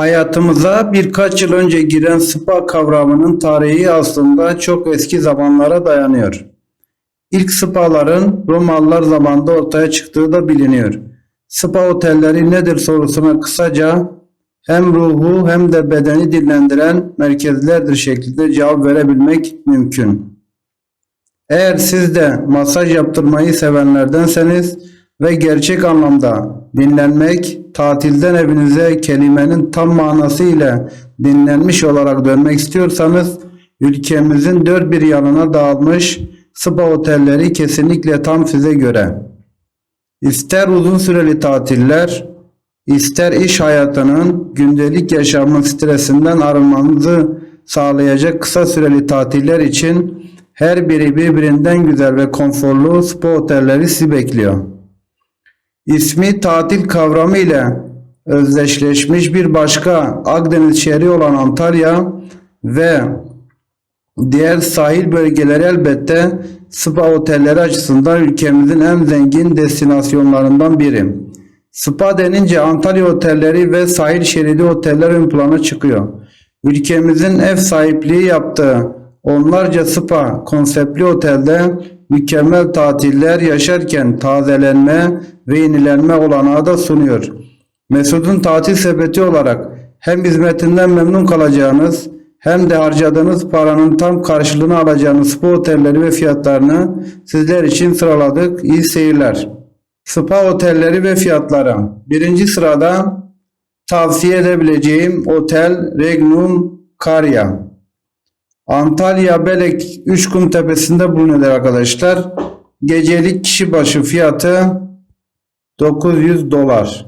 Hayatımıza birkaç yıl önce giren spa kavramının tarihi aslında çok eski zamanlara dayanıyor. İlk spaların Romalılar zamanında ortaya çıktığı da biliniyor. Spa otelleri nedir sorusuna kısaca hem ruhu hem de bedeni dinlendiren merkezlerdir şeklinde cevap verebilmek mümkün. Eğer siz de masaj yaptırmayı sevenlerdenseniz ve gerçek anlamda dinlenmek, tatilden evinize kelimenin tam manasıyla dinlenmiş olarak dönmek istiyorsanız ülkemizin dört bir yanına dağılmış spa otelleri kesinlikle tam size göre. İster uzun süreli tatiller, ister iş hayatının gündelik yaşamın stresinden arınmanızı sağlayacak kısa süreli tatiller için her biri birbirinden güzel ve konforlu spa otelleri sizi bekliyor. İsmi tatil kavramı ile özdeşleşmiş bir başka Akdeniz şehri olan Antalya ve diğer sahil bölgeleri elbette spa otelleri açısından ülkemizin en zengin destinasyonlarından biri. Spa denince Antalya otelleri ve sahil şeridi oteller ön plana çıkıyor. Ülkemizin ev sahipliği yaptığı onlarca spa konseptli otelde mükemmel tatiller yaşarken tazelenme ve yenilenme olanağı da sunuyor. Mesut'un tatil sepeti olarak hem hizmetinden memnun kalacağınız hem de harcadığınız paranın tam karşılığını alacağınız spa otelleri ve fiyatlarını sizler için sıraladık. İyi seyirler. Spa otelleri ve fiyatları. Birinci sırada tavsiye edebileceğim otel Regnum Karya. Antalya Belek Üçkum Tepesi'nde bulunuyor arkadaşlar. Gecelik kişi başı fiyatı 900 dolar.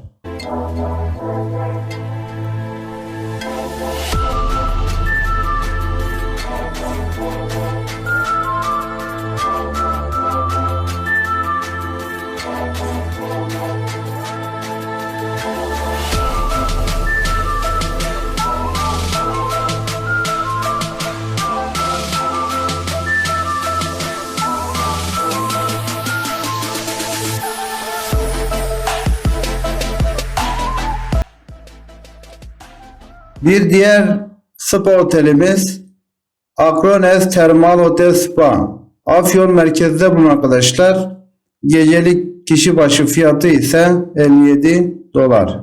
Bir diğer spa otelimiz Akrones Termal Otel Spa. Afyon merkezde bulunan arkadaşlar. Gecelik kişi başı fiyatı ise 57 dolar.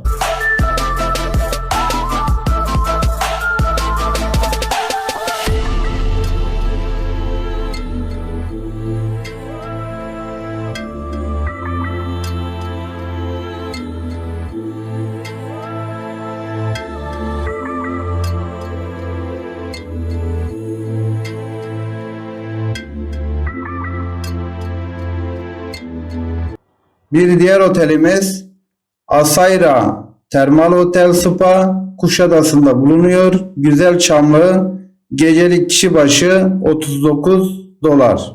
Bir diğer otelimiz Asayra Termal Otel Spa Kuşadası'nda bulunuyor. Güzel çamlı gecelik kişi başı 39 dolar.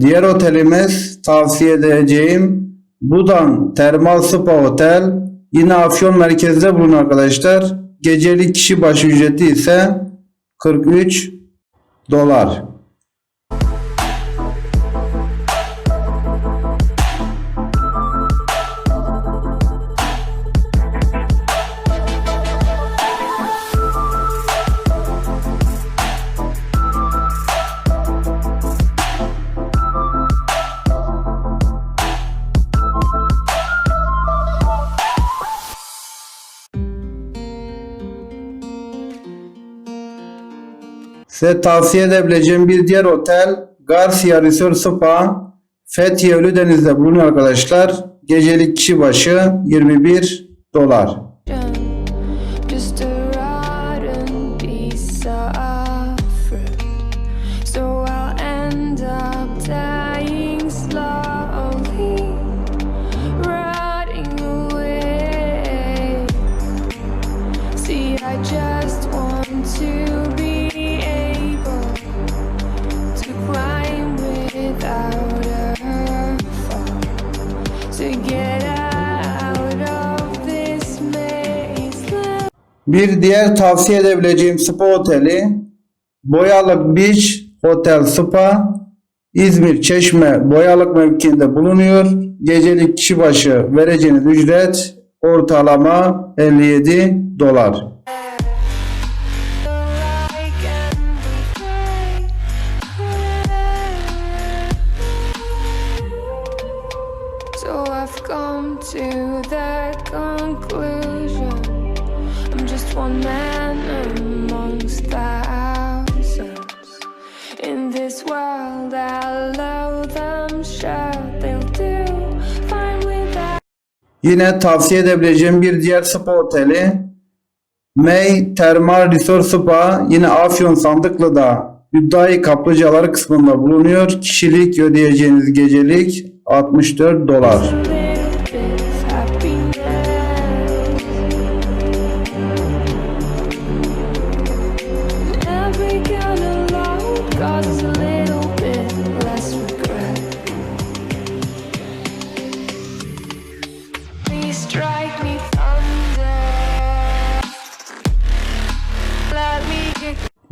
Diğer otelimiz tavsiye edeceğim Budan Termal Spa Otel. Yine Afyon merkezde bulunuyor arkadaşlar. Gecelik kişi başı ücreti ise 43 dolar. Size tavsiye edebileceğim bir diğer otel Garcia Resort Spa Fethiye Ölüdeniz'de bulunuyor arkadaşlar. Gecelik kişi başı 21 dolar. Just Bir diğer tavsiye edebileceğim spa oteli Boyalık Beach Hotel Spa İzmir Çeşme Boyalık mevkiinde bulunuyor. Gecelik kişi başı vereceğiniz ücret ortalama 57 dolar. Yine tavsiye edebileceğim bir diğer spa oteli May Termal Resort Spa yine Afyon Sandıklı'da Hüdayi Kaplıcaları kısmında bulunuyor. Kişilik ödeyeceğiniz gecelik 64 dolar.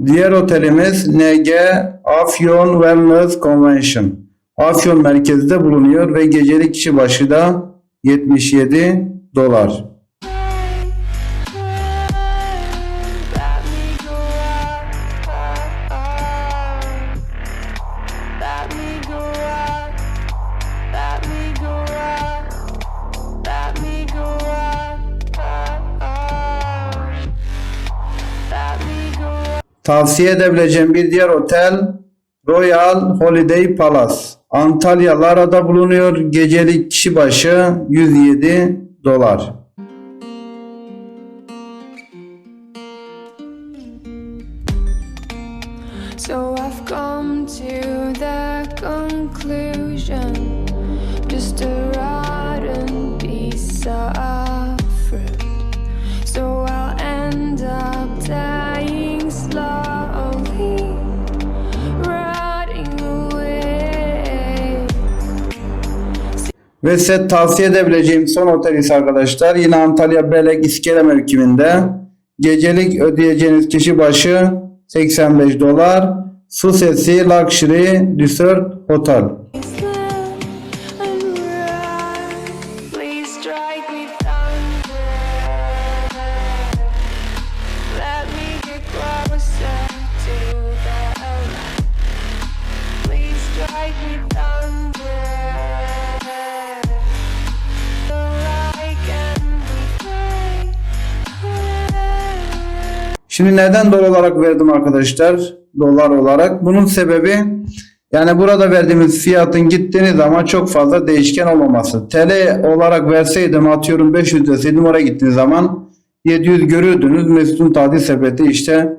Diğer otelimiz NG Afyon Wellness Convention. Afyon merkezde bulunuyor ve gecelik kişi başı da 77 dolar. Tavsiye edebileceğim bir diğer otel Royal Holiday Palace. Antalya Lara'da bulunuyor. Gecelik kişi başı 107 dolar. So I've come to the conclusion just a Ve size tavsiye edebileceğim son otel ise arkadaşlar yine Antalya Belek İskele mevkiminde gecelik ödeyeceğiniz kişi başı 85 dolar. Su sesi Luxury Resort Hotel. Please me Şimdi neden dolar olarak verdim arkadaşlar? Dolar olarak. Bunun sebebi yani burada verdiğimiz fiyatın gittiğiniz zaman çok fazla değişken olmaması. TL olarak verseydim atıyorum 500 deseydim oraya gittiğiniz zaman 700 görürdünüz. Mesut'un tadil sepeti işte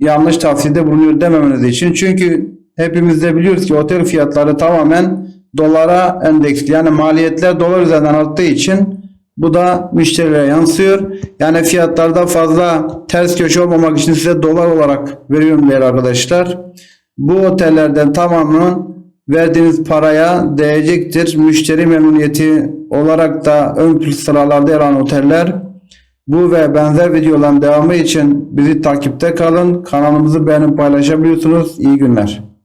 yanlış tavsiyede bulunuyor dememeniz için. Çünkü hepimiz de biliyoruz ki otel fiyatları tamamen dolara endeksli. Yani maliyetler dolar üzerinden arttığı için bu da müşterilere yansıyor. Yani fiyatlarda fazla ters köşe olmamak için size dolar olarak veriyorum değerli arkadaşlar. Bu otellerden tamamının verdiğiniz paraya değecektir. Müşteri memnuniyeti olarak da ön sıralarda yer alan oteller. Bu ve benzer videoların devamı için bizi takipte kalın. Kanalımızı beğenip paylaşabiliyorsunuz. İyi günler.